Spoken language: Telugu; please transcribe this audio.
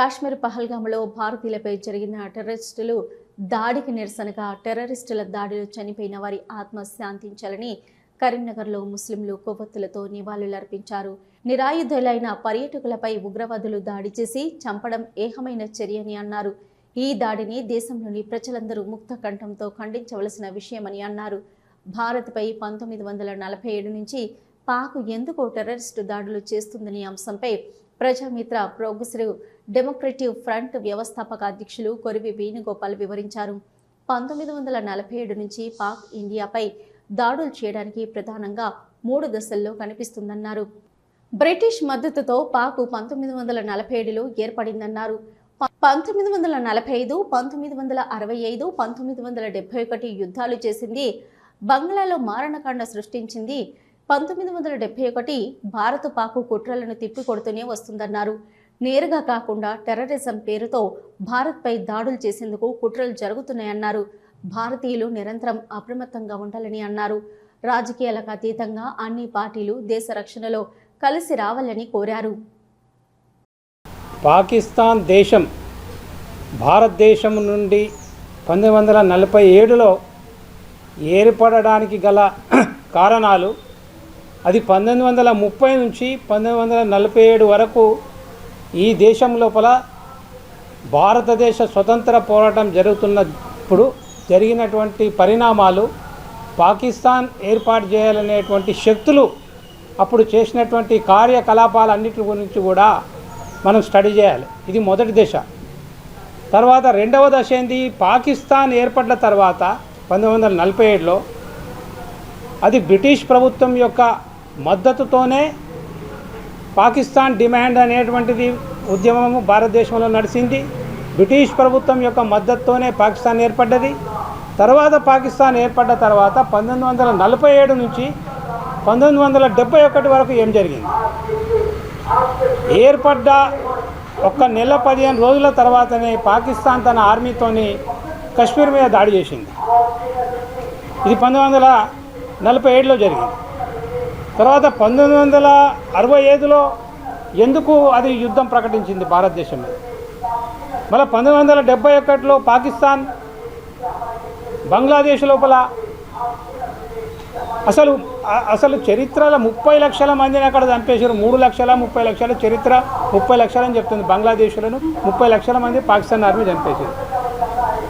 కాశ్మీర్ పహల్గామ్లో భారతీయులపై జరిగిన టెర్రరిస్టులు దాడికి నిరసనగా టెర్రరిస్టుల దాడిలో చనిపోయిన వారి ఆత్మ శాంతించాలని కరీంనగర్లో ముస్లింలు కొవ్వొత్తులతో నివాళులర్పించారు. నిరాయుధులైన పర్యాటకులపై ఉగ్రవాదులు దాడి చేసి చంపడం ఏహమైన చర్యని అన్నారు. ఈ దాడిని దేశంలోని ప్రజలందరూ ముక్త కంఠంతో ఖండించవలసిన విషయమని అన్నారు. భారత్పై పంతొమ్మిది వందల నలభై ఏడు నుంచి పాక్ ఎందుకు టెర్రరిస్టు దాడులు చేస్తుందనే అంశంపై ప్రజామిత్ర ప్రోగ్రెసివ్ డెమోక్రటివ్ ఫ్రంట్ వ్యవస్థాపక అధ్యక్షులు కొరివి వేణుగోపాల్ వివరించారు. పంతొమ్మిది వందల నలభై ఏడు నుంచి పాక్ ఇండియాపై దాడులు చేయడానికి ప్రధానంగా మూడు దశల్లో కనిపిస్తుందన్నారు. బ్రిటిష్ మద్దతుతో పాక్ పంతొమ్మిది వందల నలభై ఏడులో ఏర్పడిందన్నారు. పంతొమ్మిది వందల నలభై ఐదు పంతొమ్మిది వందల అరవై ఐదు పంతొమ్మిది వందల డెబ్బై ఒకటి యుద్ధాలు చేసింది బంగ్లాలో మారణకాండ సృష్టించింది పంతొమ్మిది వందల డెబ్బై ఒకటి భారత పాకు కుట్రలను తిప్పికొడుతూనే వస్తుందన్నారు. నేరుగా కాకుండా టెర్రరిజం పేరుతో భారత్పై దాడులు చేసేందుకు కుట్రలు జరుగుతున్నాయన్నారు. భారతీయులు నిరంతరం అప్రమత్తంగా ఉండాలని అన్నారు. రాజకీయాలకు అతీతంగా అన్ని పార్టీలు దేశ రక్షణలో కలిసి రావాలని కోరారు. పాకిస్తాన్ దేశం భారతదేశం నుండి పంతొమ్మిది వందల నలభై ఏడులో ఏర్పడడానికి గల కారణాలు అది పంతొమ్మిది వందల ముప్పై నుంచి పంతొమ్మిది వందల నలభై ఏడు వరకు ఈ దేశం లోపల భారతదేశ స్వతంత్ర పోరాటం జరుగుతున్నప్పుడు జరిగినటువంటి పరిణామాలు పాకిస్తాన్ ఏర్పాటు చేయాలనేటువంటి శక్తులు అప్పుడు చేసినటువంటి కార్యకలాపాలన్నిటి గురించి కూడా మనం స్టడీ చేయాలి. ఇది మొదటి దశ. తర్వాత రెండవ దశ ఏంది? పాకిస్తాన్ ఏర్పడిన తర్వాత పంతొమ్మిది వందల నలభై ఏడులో అది బ్రిటిష్ ప్రభుత్వం యొక్క మద్దతుతోనే పాకిస్తాన్ డిమాండ్ అనేటువంటిది ఉద్యమము భారతదేశంలో నడిచింది. బ్రిటిష్ ప్రభుత్వం యొక్క మద్దతుతోనే పాకిస్తాన్ ఏర్పడ్డది. తర్వాత పాకిస్తాన్ ఏర్పడ్డ తర్వాత పంతొమ్మిది వందల నలభై ఏడు నుంచి పంతొమ్మిది వందల డెబ్బై ఒకటి వరకు ఏం జరిగింది? ఏర్పడ్డ ఒక్క నెల పదిహేను రోజుల తర్వాతనే పాకిస్తాన్ తన ఆర్మీతోని కశ్మీర్ మీద దాడి చేసింది. ఇది పంతొమ్మిది వందల నలభై ఏడులో జరిగింది. తర్వాత పంతొమ్మిది వందల అరవై ఐదులో ఎందుకు అది యుద్ధం ప్రకటించింది భారతదేశం మీద? మళ్ళీ పంతొమ్మిది వందల డెబ్బై ఒకటిలో పాకిస్తాన్ బంగ్లాదేశ్ లోపల అసలు అసలు చరిత్రలో ముప్పై లక్షల మందిని అక్కడ చంపేశారు. మూడు లక్షల ముప్పై లక్షల చరిత్ర ముప్పై లక్షలని చెప్తుంది బంగ్లాదేశ్లను ముప్పై లక్షల మంది పాకిస్తాన్ ఆర్మీ చంపేశారు.